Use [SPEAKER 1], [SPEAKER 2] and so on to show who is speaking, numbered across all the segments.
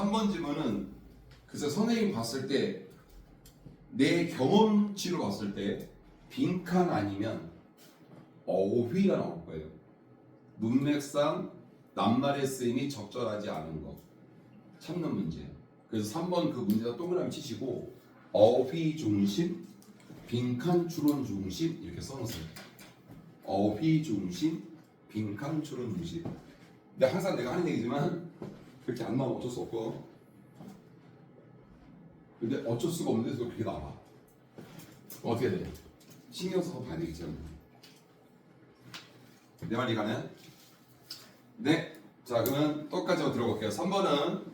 [SPEAKER 1] 3번 질문은 그래서 선생님 봤을 때 내 경험치로 봤을 때 빈칸 아니면 어휘가 나올 거예요. 문맥상 낱말의 쓰임이 적절하지 않은 거 찾는 문제. 그래서 3번 그 문제다 동그라미 치시고 어휘 중심, 빈칸 추론 중심 이렇게 써놓으세요. 어휘 중심, 빈칸 추론 중심. 근데 항상 내가 하는 얘기지만 그렇게 안 나오면 어쩔 수 없고. 근데 어쩔 수가 없는데도 그렇게 나와. 어떻게 돼? 신경 써서 봐야 되겠죠. 내 말이 가네? 네. 자, 그러면 똑같이 한번 들어볼게요. 3번은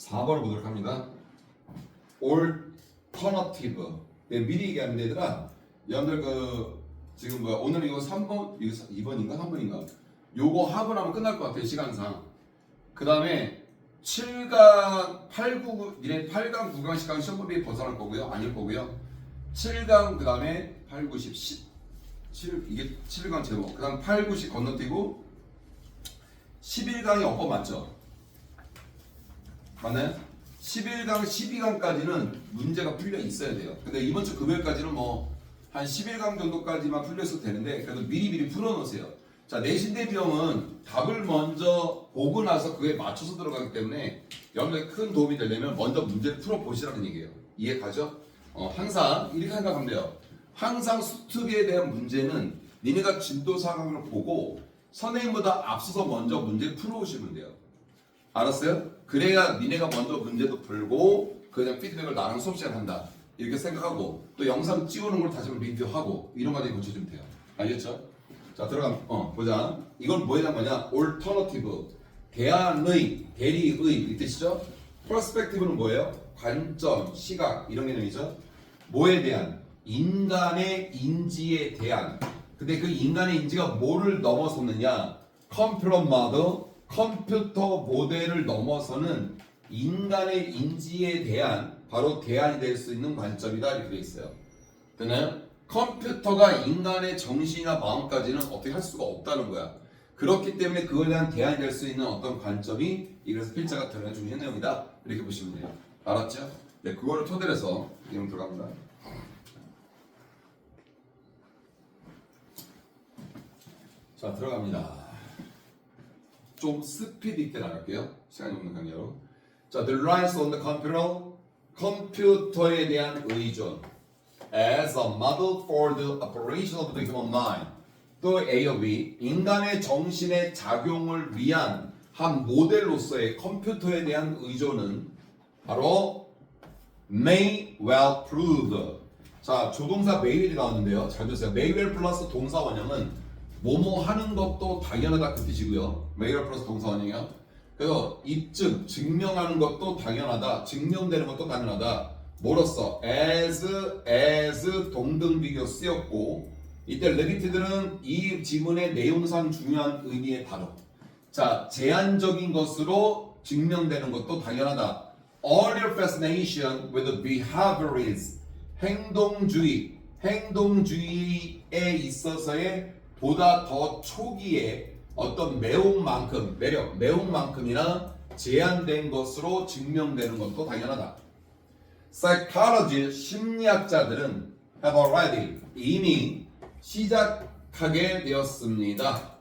[SPEAKER 1] 4번을 보도록 합니다. alternative. 네, 미리 얘기하는 얘들아, 여러분들 그 지금 뭐 오늘 이거 3번, 이거 2번인가 3번인가? 요거 하고 나면 끝날 것 같아요 시간상. 그 다음에 7강, 8, 9, 니네 8강, 9강, 10강 시험법이 벗어날 거고요. 아닐 거고요. 7강 그 다음에 8, 9, 10, 10. 7, 이게 7강 제목. 그 다음 8, 9, 10 건너뛰고 11강이 어법 맞죠? 맞나요? 11강, 12강까지는 문제가 풀려 있어야 돼요. 근데 이번 주 금요일까지는 뭐 한 11강 정도까지만 풀렸어도 되는데 그래도 미리미리 풀어놓으세요. 자, 내신 대비형은 답을 먼저 보고 나서 그에 맞춰서 들어가기 때문에 여러분들 큰 도움이 되려면 먼저 문제를 풀어보시라는 얘기예요. 이해 가죠? 어, 항상 이렇게 생각하면 돼요. 항상 수특에 대한 문제는 니네가 진도 상황을 보고 선생님보다 앞서서 먼저 문제를 풀어오시면 돼요. 알았어요? 그래야 니네가 먼저 문제도 풀고 그냥 피드백을 나랑 수업 시간 한다. 이렇게 생각하고 또 영상 찍어놓은 걸 다시 한번 리뷰하고 이런 과정에 고쳐주면 돼요. 알겠죠? 자 들어가 어 보자. 이건 뭐에 대한 거냐? Alternative. 대안의 대리의. 이 뜻이죠? Perspective는 뭐예요? 관점 시각 이런 개념이죠? 뭐에 대한? 인간의 인지에 대한. 근데 그 인간의 인지가 뭐를 넘어섰느냐? 컴퓨터 모델 컴퓨터 모델을 넘어서는 인간의 인지에 대한 바로 대안이 될 수 있는 관점이다 이렇게 돼 있어요. 되나요? 컴퓨터가 인간의 정신이나 마음까지는 어떻게 할 수가 없다는 거야. 그렇기 때문에 그거에 대한 대안이 될 수 있는 어떤 관점이 이래서 필자가 드러낸 중요한 내용이다 이렇게 보시면 돼요. 알았죠? 네, 그거를 토대로 해서 내용 들어갑니다. 자, 들어갑니다. 좀 스피드 있게 나갈게요. 시간이 없는 관계로. 자, the reliance on the computer, 컴퓨터에 대한 의존 as a model for the operation of the human mind. 또 A와 B, 인간의 정신의 작용을 위한 한 모델로서의 컴퓨터에 대한 의존은 바로 may well prove. 자, 조동사 may일이 나왔는데요. 잘 보세요. may well 플러스 동사 원형은 뭐뭐 하는 것도 당연하다 그 뜻이고요. well 플러스 동사 원형이요. 그래서 입증, 증명하는 것도 당연하다. 증명되는 것도 당연하다. 뭐로써 as, as 동등 비교 쓰였고 이때 레비트들은 이 지문의 내용상 중요한 의미의 단어. 자, 제한적인 것으로 증명되는 것도 당연하다. Earlier fascination with the behaviorist 행동주의, 행동주의에 있어서의 보다 더 초기에 어떤 매혹만큼, 매력, 매혹만큼이나 제한된 것으로 증명되는 것도 당연하다. Psychologist, 심리학자들은 have already, 이미 시작하게 되었습니다.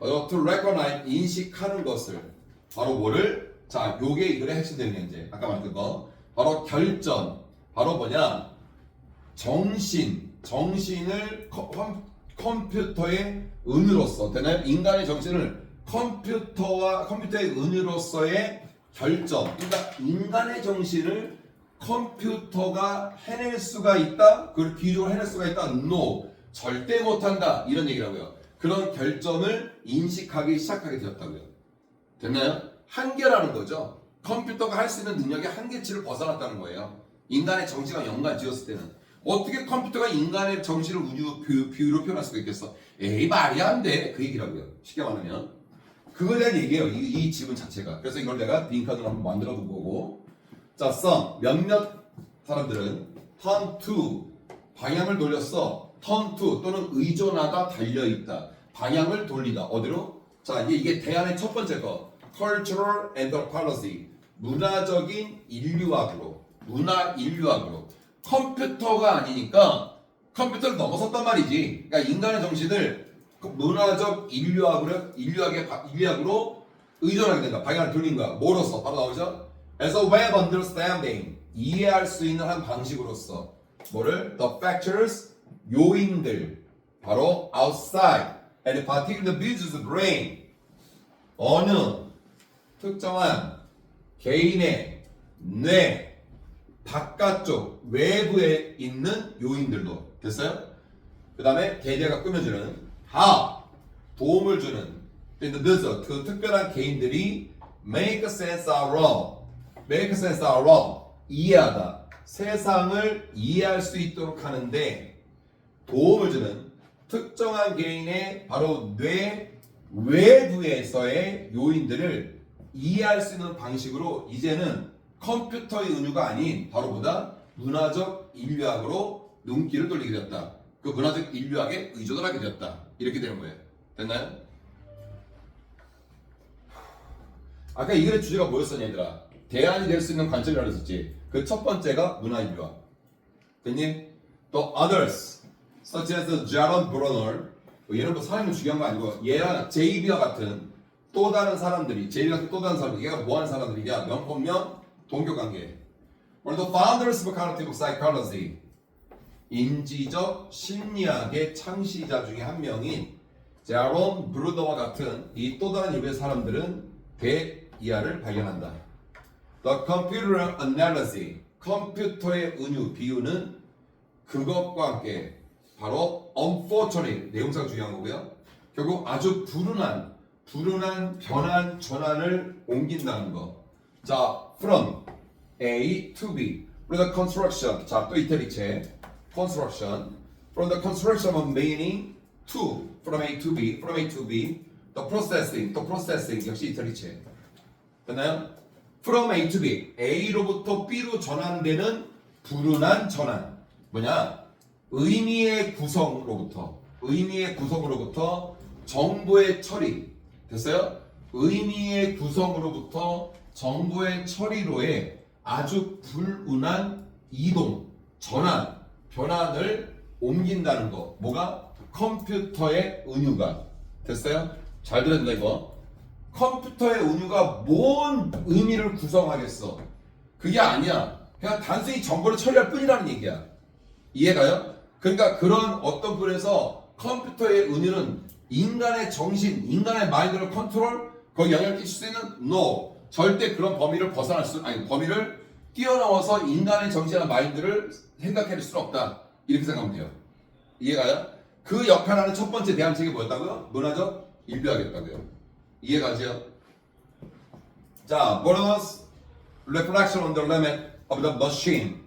[SPEAKER 1] 어, to recognize, 인식하는 것을. 바로 뭐를? 자, 요게 이거의 핵심 내용이 이제 아까 말했던 거. 바로 결정. 바로 뭐냐? 정신, 정신을 컴퓨터의 은으로서 되나요? 인간의 정신을 컴퓨터와 컴퓨터의 은으로서의 결정. 그러니까 인간의 정신을 컴퓨터가 해낼 수가 있다? 그걸 기존으로 해낼 수가 있다? No. 절대 못한다. 이런 얘기라고요. 그런 결정을 인식하기 시작하게 되었다고요. 됐나요? 한계라는 거죠. 컴퓨터가 할 수 있는 능력의 한계치를 벗어났다는 거예요. 인간의 정신과 연관 지었을 때는. 어떻게 컴퓨터가 인간의 정신을 우주 비- 비유로 표현할 수가 있겠어? 에이 말이 안 돼. 그 얘기라고요. 쉽게 말하면 그거에 대한 얘기예요. 이, 이 지분 자체가. 그래서 이걸 내가 빈칸으로 한번 만들어 둔 거고. 자, some 몇몇 사람들은 turn to 방향을 돌렸어. turn to 또는 의존하다 달려 있다. 방향을 돌리다. 어디로? 자, 이게, 이게 대안의 첫 번째 거. cultural anthropology. 문화적인 인류학으로. 문화 인류학으로. 컴퓨터가 아니니까 컴퓨터를 넘어섰단 말이지. 그러니까 인간의 정신을 그 문화적 인류학으로 인류학의 바- 인류학으로 의존하게 된다. 방향을 돌린 거야. 뭐로서? 바로 나오죠. As a way of understanding 이해할 수 있는 한 방식으로서 뭐를? The factors 요인들 바로 outside and particular business brain 어느 특정한 개인의 뇌 바깥쪽 외부에 있는 요인들도 됐어요? 그 다음에 개제가 꾸며주는 how 도움을 주는. individual 그 특별한 개인들이 make sense out of. make sense out of. 이해하다. 세상을 이해할 수 있도록 하는데 도움을 주는 특정한 개인의 바로 뇌 외부에서의 요인들을 이해할 수 있는 방식으로 이제는 컴퓨터의 은유가 아닌 바로 보다 문화적 인류학으로 눈길을 돌리게 되었다. 그 문화적 인류학에 의존을 하게 되었다. 이렇게 되는 거예요. 됐나요? 아까 이 글의 주제가 뭐였었냐 얘들아? 대안이 될 수 있는 관점이라고 했었지. 그 첫 번째가 문화 인류학. 됐니? 또 others such as Jaron Brunner 뭐 얘는 뭐 사람이 중요한 거 아니고 얘랑 제이비와 같은 또 다른 사람들이 제이비 같은 또 다른 사람들 얘가 뭐 하는 사람들이냐 명품명 동교 관계 One of the founders of cognitive psychology 인지적 심리학의 창시자 중에 한 명인 제아론 브루더와 같은 이 또 다른 일부의 사람들은 대이하를 발견한다. The computer analogy 컴퓨터의 은유 비유는 그것과 함께 바로 unfortunate 내용상 중요한 거고요. 결국 아주 불운한 불운한 변환 전환을 옮긴다는 거. 자, from A to B. The construction. 자, 또 이태리체. construction. From the construction of meaning to from A to B. From A to B. The processing. 또 processing 역시 이태리체. 됐나요? From A to B. A로부터 B로 전환되는 불운한 전환. 뭐냐? 의미의 구성으로부터 의미의 구성으로부터 정보의 처리 됐어요? 의미의 구성으로부터 정보의 처리로의 아주 불운한 이동, 전환, 변환을 옮긴다는 거. 뭐가? 컴퓨터의 은유가 됐어요? 잘 들었나 이거? 컴퓨터의 은유가 뭔 의미를 구성하겠어? 그게 아니야. 그냥 단순히 정보를 처리할 뿐이라는 얘기야. 이해가요? 그러니까 그런 어떤 분에서 컴퓨터의 은유는 인간의 정신, 인간의 마인드를 컨트롤, 거기 영향을 끼칠 수 있는 no. 절대 그런 범위를 벗어날 수, 아니 범위를 뛰어넘어서 인간의 정신이나 마인드를 생각해낼 수는 없다. 이렇게 생각하면 돼요. 이해가요? 그 역할하는 첫 번째 대안책이 뭐였다고요? 문화적 인류학이었다고요. 이해가죠? 자, Bourdieu's reflection on the limit of the machine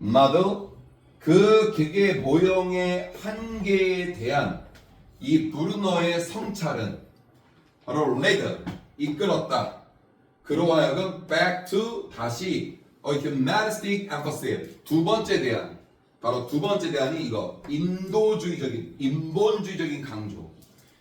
[SPEAKER 1] model 그 기계 모형의 한계에 대한 이 브루너의 성찰은 바로 led 이끌었다. 그로 하여금 back to 다시 a humanistic emphasis 두 번째 대안. 바로 두 번째 대안이 이거. 인도주의적인 인본주의적인 강조.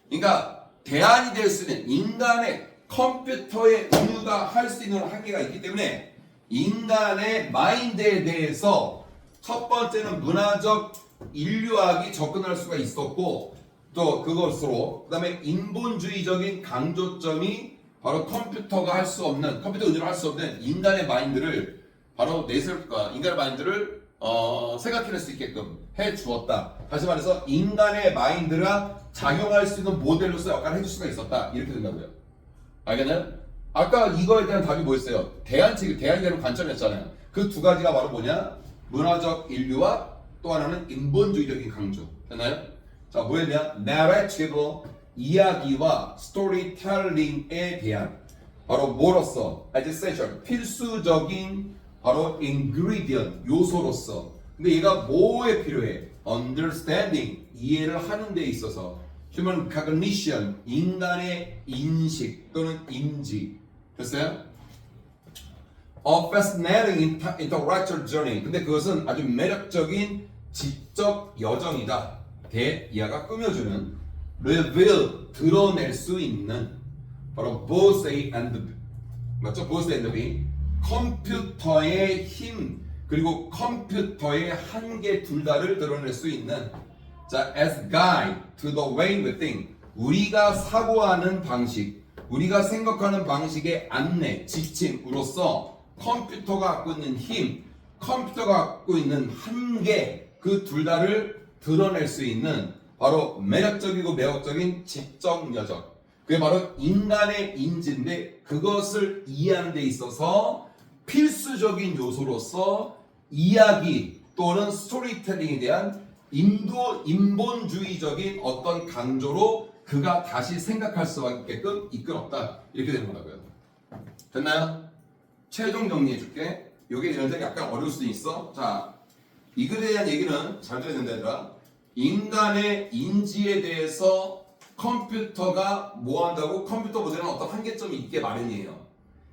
[SPEAKER 1] 그러니까 대안이 될 수 있는 인간의 컴퓨터의 은유가 할 수 있는 한계가 있기 때문에 인간의 마인드에 대해서 첫 번째는 문화적 인류학이 접근할 수가 있었고 또 그것으로 그 다음에 인본주의적인 강조점이 바로 컴퓨터가 할 수 없는 컴퓨터 은유를 할수 없는 인간의 마인드를 바로 내세울까 인간의 마인드를 어, 생각해낼 수 있게끔 해 주었다. 다시 말해서 인간의 마인드가 작용할 수 있는 모델로서 역할을 해줄 수가 있었다. 이렇게 된다고요. 알겠나요? 아까 이거에 대한 답이 뭐였어요? 대안책, 대안이 되는 관점이었잖아요. 그 두 가지가 바로 뭐냐? 문화적 인류와 또 하나는 인본주의적인 강조. 됐나요? 자, 뭐였냐? narrative, 이야기와 스토리텔링에 대한 바로 뭐로서 as essential, 필수적인 바로 ingredient, 요소로서 근데 얘가 뭐에 필요해? understanding 이해를 하는 데 있어서 human cognition 인간의 인식 또는 인지 됐어요? A fascinating intellectual journey 근데 그것은 아주 매력적인 지적 여정이다 대이하가 꾸며주는 reveal 드러낼 수 있는 바로 both and B 맞죠? both and B 컴퓨터의 힘 그리고 컴퓨터의 한계 둘 다를 드러낼 수 있는 자 as guide to the way we think 우리가 사고하는 방식 우리가 생각하는 방식의 안내 지침으로써 컴퓨터가 갖고 있는 힘 컴퓨터가 갖고 있는 한계 그 둘 다를 드러낼 수 있는 바로 매력적이고 매력적인 지적 여정 그게 바로 인간의 인지인데 그것을 이해하는 데 있어서 필수적인 요소로서 이야기 또는 스토리텔링에 대한 인도 인본주의적인 어떤 강조로 그가 다시 생각할 수 있게끔 이끌었다 이렇게 되는 거라고요. 됐나요? 최종 정리해 줄게. 요게 연생 약간 어려울 수도 있어. 자, 이 글에 대한 얘기는 잘 들어야 된다 얘들아. 인간의 인지에 대해서 컴퓨터가 뭐 한다고 컴퓨터 모델은 어떤 한계점이 있게 마련이에요.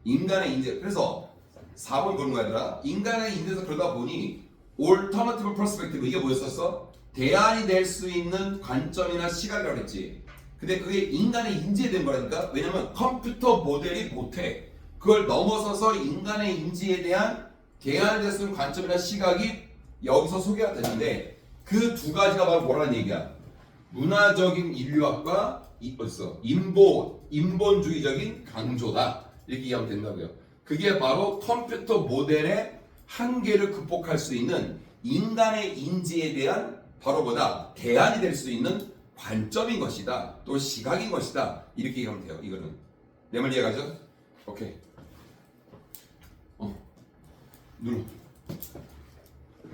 [SPEAKER 1] 인간의 인지. 그래서 4번 보는 거야 얘들아. 인간의 인지에서 그러다 보니 alternative perspective 이게 뭐였었어? 대안이 될 수 있는 관점이나 시각이라고 했지. 근데 그게 인간의 인지에 된 거라니까. 왜냐면 컴퓨터 모델이 못해. 그걸 넘어서서 인간의 인지에 대한 대안이 될 수 있는 관점이나 시각이 여기서 소개가 되는데 그 두 가지가 바로 뭐라는 얘기야? 문화적인 인류학과 이 어딨어? 인본 인본주의적인 강조다 이렇게 이해하면 된다고요. 그게 바로 컴퓨터 모델의 한계를 극복할 수 있는 인간의 인지에 대한 바로 뭐다 대안이 될 수 있는 관점인 것이다 또 시각인 것이다 이렇게 이해하면 돼요. 이거는 내 말 이해가죠? 오케이. 어 눌러.